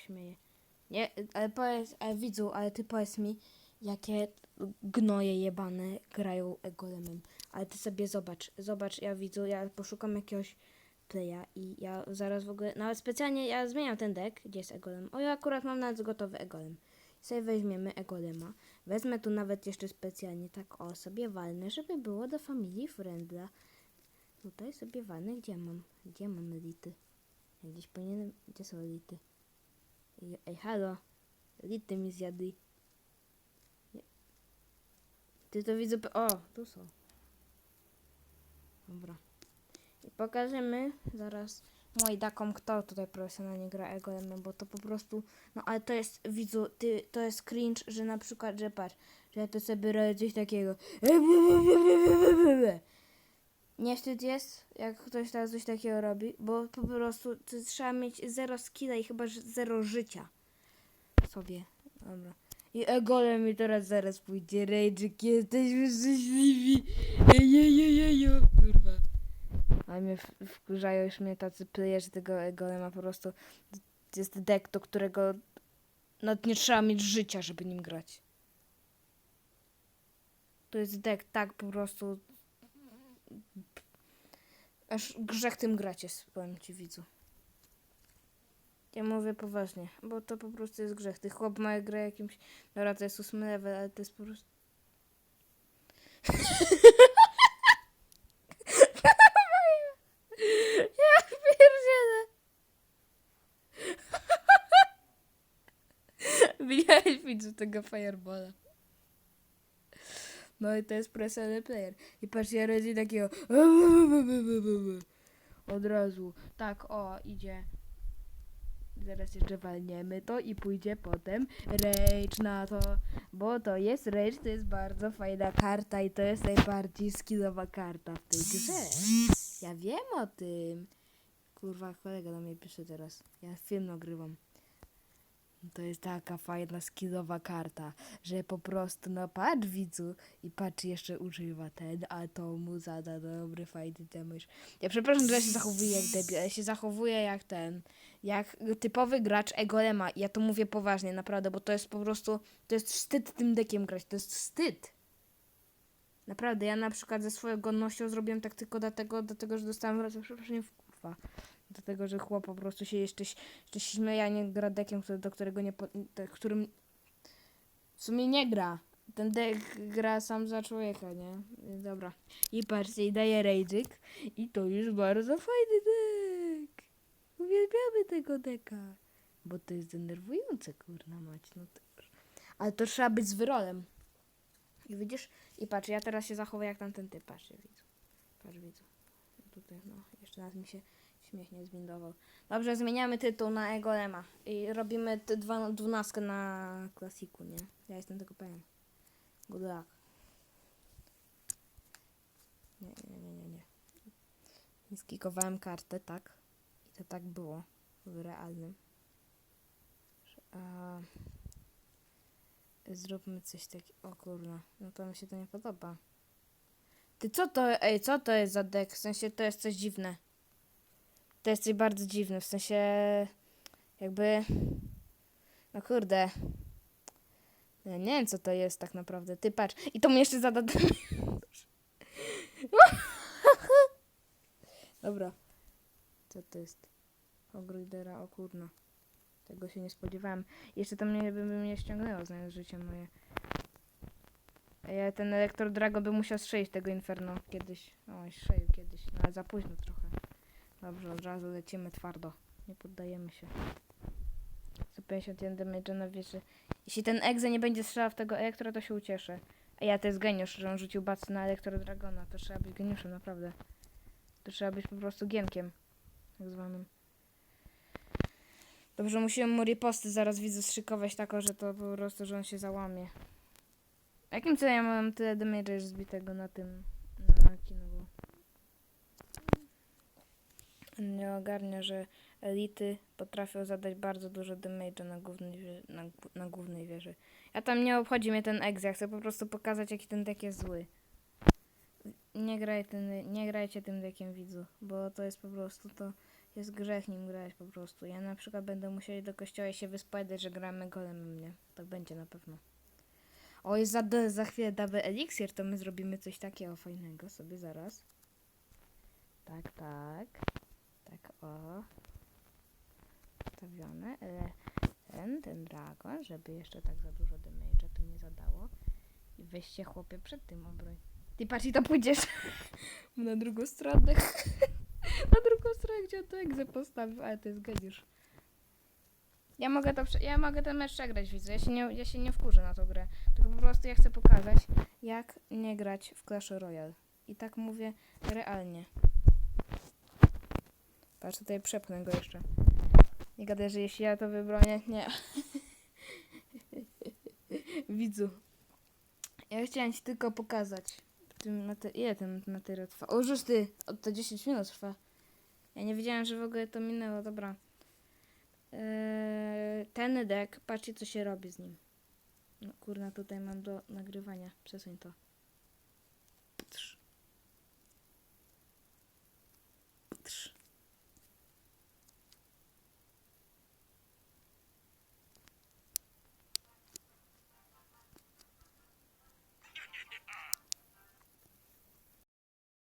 śmieje. Nie, ale powiedz, ale widzu, ale ty powiedz mi, jakie gnoje jebane grają golemem. Ale ty sobie zobacz, zobacz, ja widzu, ja poszukam jakiegoś playa i ja zaraz w ogóle, nawet specjalnie ja zmieniam ten deck, gdzie jest egolem. O, ja akurat mam nawet gotowy egolem. Sobie weźmiemy egolema. Wezmę tu nawet jeszcze specjalnie tak o sobie walnę, żeby było do familii friendla. Tutaj sobie walnę, gdzie mam, gdzie mam elity? Gdzieś powinienem, gdzie są elity? Ej, halo, elity mi zjadły. Nie. Ty to widzę, o, tu są. Dobra. I pokażemy zaraz Mojdakom, kto tutaj profesjonalnie gra Egolemem, bo to po prostu, no ale to jest, widzu, ty, to jest cringe, że na przykład, że patrz, że ja to sobie robię coś takiego. Nie wstyd jest, jak ktoś teraz coś takiego robi, bo po prostu trzeba mieć zero skilla i chyba zero życia sobie. Dobra. I Egolem mi teraz zaraz pójdzie. Rage'ik, jesteśmy szczęśliwi. Ejejejejo, kurwa. Ale mnie wkurzają już mnie tacy playerzy tego Egolema po prostu. Jest deck, do którego nawet nie trzeba mieć życia, żeby nim grać. To jest deck tak po prostu. Aż grzech tym grać jest, powiem ci widzu. Ja mówię poważnie, bo to po prostu jest grzech. Ty chłop ma grę jakimś. Dobra, to jest ósmy level, ale to jest po prostu. ja pierdzielę. Widziałeś widzu tego fireballa. No i to jest profesjonalny player. I patrz, ja robię takiego. Od razu. Tak, o, idzie. Zaraz jeszcze walniemy to i pójdzie potem rage na to. Bo to jest rage, to jest bardzo fajna karta i to jest najbardziej skillowa karta w tej grze. Ja wiem o tym. Kurwa, kolega do mnie pisze teraz. Ja film nagrywam. To jest taka fajna skillowa karta, że po prostu no patrz widzu i patrz jeszcze używa ten, a to mu zada dobry fajny damage. Ja przepraszam, że ja się zachowuję jak debil, ale się zachowuję jak ten, jak typowy gracz Egolema. Ja to mówię poważnie, naprawdę, bo to jest po prostu, to jest wstyd tym dekiem grać, to jest wstyd. Naprawdę, ja na przykład ze swoją godnością zrobiłem tak tylko dlatego, dlatego że dostałem raz przepraszam, w kurwa. Dlatego, że chłop po prostu się jeszcze, jeszcze śmieje, a nie gra dekiem, do którego nie, te- którym w sumie nie gra. Ten deck gra sam za człowieka, nie? Dobra. I patrzcie, i daje rage'ik. I to już bardzo fajny deck. Uwielbiamy tego deka. Bo to jest denerwujące, kurna mać. No to. Ale to trzeba być z wyrolem. I widzisz? I patrz, ja teraz się zachowuję jak tamten typ. Patrzcie, widzu. Patrz, widzu. Tutaj, no, jeszcze raz mi się śmiech nie zbindował. Dobrze, zmieniamy tytuł na Egolema. I robimy t- dwa, dwunastkę na klasiku, nie? Ja jestem tego pewien. Good luck. Nie, nie, nie, nie, nie. Nie skikowałem kartę, tak? I to tak było w realnym. A... Zróbmy coś takiego. O kurwa, no to mi się to nie podoba. Ty co to, ej, co to jest za deck? W sensie to jest coś dziwne. To jest coś bardzo dziwne, w sensie jakby no kurde. Ja nie wiem co to jest tak naprawdę. Ty patrz. I to mi jeszcze zada Dobra. Co to jest? Ogrujdera, o kurna. Tego się nie spodziewałem. Jeszcze tam mnie by mnie ściągnęło, znając życie moje. Ja ten Elektro Drago by musiał strzelić tego Inferno kiedyś. Oj, strzelił kiedyś, no ale za późno trochę. Dobrze, od razu lecimy twardo. Nie poddajemy się. 151 damage na wieży. Jeśli ten Exe nie będzie strzelał w tego Elektro, to się ucieszę. A ja to jest geniusz, że on rzucił bac na Elektro Dragona. To trzeba być geniuszem, naprawdę. To trzeba być po prostu giemkiem. Tak zwanym. Dobrze, musiałem mu riposty zaraz widzę szykować tako, że to po prostu, że on się załamie. Jakim cudem ja mam tyle damage już zbitego na tym, na kinowo? On nie ogarnia, że elity potrafią zadać bardzo dużo damage'a na głównej, wie- na, na głównej wieży. Ja tam nie obchodzi mnie ten ex, ja chcę po prostu pokazać, jaki ten deck jest zły. Nie, graj ten, nie grajcie tym deckiem widzu, bo to jest po prostu to jest grzech nim grać po prostu. Ja na przykład będę musiał do kościoła i się wyspowiadać, że gramy golem nie? Tak będzie na pewno. O, jest za, za chwilę double eliksir, to my zrobimy coś takiego fajnego sobie zaraz. Tak, tak. Tak, o. Ustawione. Ten, ten dragon, żeby jeszcze tak za dużo damage'a tu nie zadało. I weź się chłopie przed tym obroń. Ty patrz i to pójdziesz na drugą stronę. na drugą stronę, gdzie to egzę postawił, ale jest geniusz. Ja mogę to, ja mogę ten mecz przegrać, widzę. Ja się, nie, ja się nie wkurzę na tą grę. Tylko po prostu ja chcę pokazać, jak nie grać w Clash Royale. I tak mówię realnie. Patrz, tutaj przepchnę go jeszcze. Nie gadaj, że jeśli ja to wybronię, nie. Widzu. Ja chciałem ci tylko pokazać. Tym na ile ten materiał trwa? O, już ty! O, to 10 minut trwa. Ja nie wiedziałem, że w ogóle to minęło, dobra. Eee, ten deck, patrzcie co się robi z nim. No kurna, tutaj mam do nagrywania. Przesuń to.